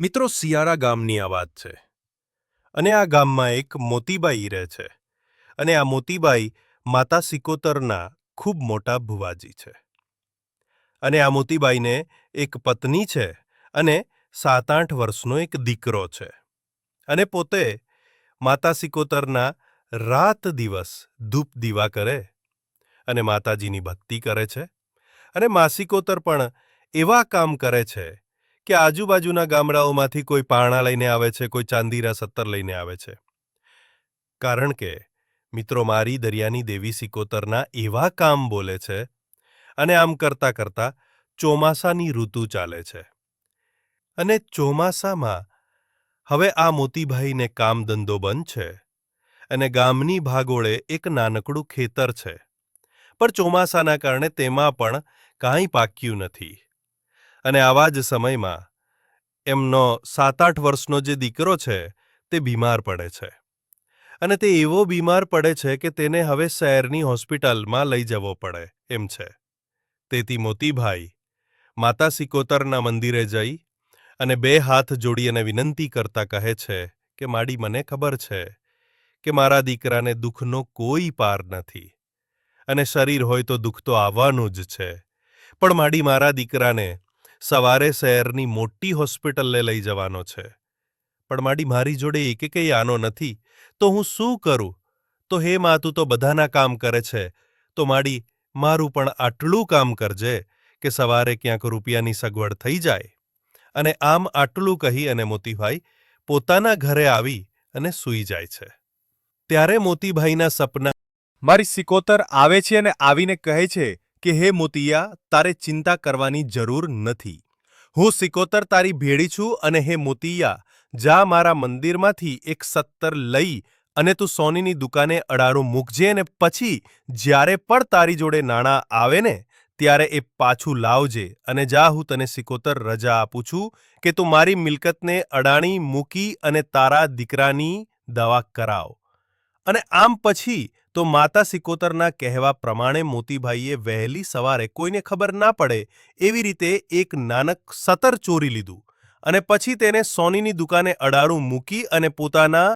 મિત્રો સિયારા ગામની આ વાત છે. અને આ ગામમાં એક મોતીબાઈ રહે છે. અને આ મોતીબાઈ માતા સિકોતરના ખૂબ મોટા ભુવાજી છે. અને આ મોતીબાઈને એક પત્ની છે અને સાત આઠ વર્ષનો એક દીકરો છે. અને પોતે માતા સિકોતરના રાત દિવસ ધૂપ દીવા કરે અને માતાજીની ભક્તિ કરે છે. અને માસિકોતર પણ એવા કામ કરે છે કે આજુબાજુના ગામડાઓમાંથી કોઈ પારણા લઈને આવે છે, કોઈ ચાંદીરા સત્તર લઈને આવે છે? કારણ કે, મિત્રો, મારી દરિયાની દેવી સિકોતરના એવા કામ બોલે છે અને આમ કરતા કરતા ચોમાસાની ઋતુ ચાલે છે. અને ચોમાસામાં હવે આ મોતીભાઈને કામ ધંધો બંધ છે અને ગામની ભાગોળે એક નાનકડું ખેતર છે. પણ ચોમાસાના કારણે તેમાં પણ કાંઈ પાક્યું નથી. અને આવા જ સમયમાં એમનો સાત આઠ વર્ષનો જે દીકરો છે તે બીમાર પડે છે. અને તે એવો બીમાર પડે છે કે તેને હવે શહેરની હોસ્પિટલમાં લઈ જવો પડે એમ છે. તેથી મોતીભાઈ માતા સિકોતરના મંદિરે જઈ અને બે હાથ જોડી અને વિનંતી કરતા કહે છે કે, માડી, મને ખબર છે કે મારા દીકરાને દુઃખનો કોઈ પાર નથી અને શરીર હોય તો દુઃખ તો આવવાનું જ છે. પણ માડી, મારા દીકરાને સવારે શહેરની મોટી હોસ્પિટલને લઈ જવાનો છે. પણ માડી મારી જોડે એકેકેય આનો નથી, તો હું શું કરું? તો હે મા, તું તો બધાના કામ કરે છે. તો માડી, મારું પણ આટલું કામ કરજે કે સવારે ક્યાંક રૂપિયાની સગવડ થઈ જાય. અને આમ આટલું કહી અને મોતીભાઈ પોતાના ઘરે આવી અને સૂઈ જાય છે. ત્યારે મોતીભાઈના સપના મારી સિકોતર આવે છે અને આવીને કહે છે કે હે મોતિયા, તારે ચિંતા કરવાની જરૂર નથી. હું સિકોતર તારી ભેડી છું અને હે મોતિયા, જા મારા મંદિરમાંથી એક સત્તર લઈ અને તું સોનીની દુકાને અડાડું મૂકજે અને પછી જ્યારે પણ તારી જોડે નાણાં આવે ને, ત્યારે એ પાછું લાવજે અને જા, હું તને સિકોતર રજા આપું છું કે તું મારી મિલકતને અડાણી મૂકી અને તારા દીકરાની દવા કરાવ. અને આમ પછી તો માતા સિકોતરના કહેવા પ્રમાણે મોતીભાઈએ વહેલી સવારે કોઈને ખબર ના પડે એવી રીતે એક નાનક સતર ચોરી લીધું અને પછી તેને સોનીની દુકાને અડારું મૂકી અને પોતાના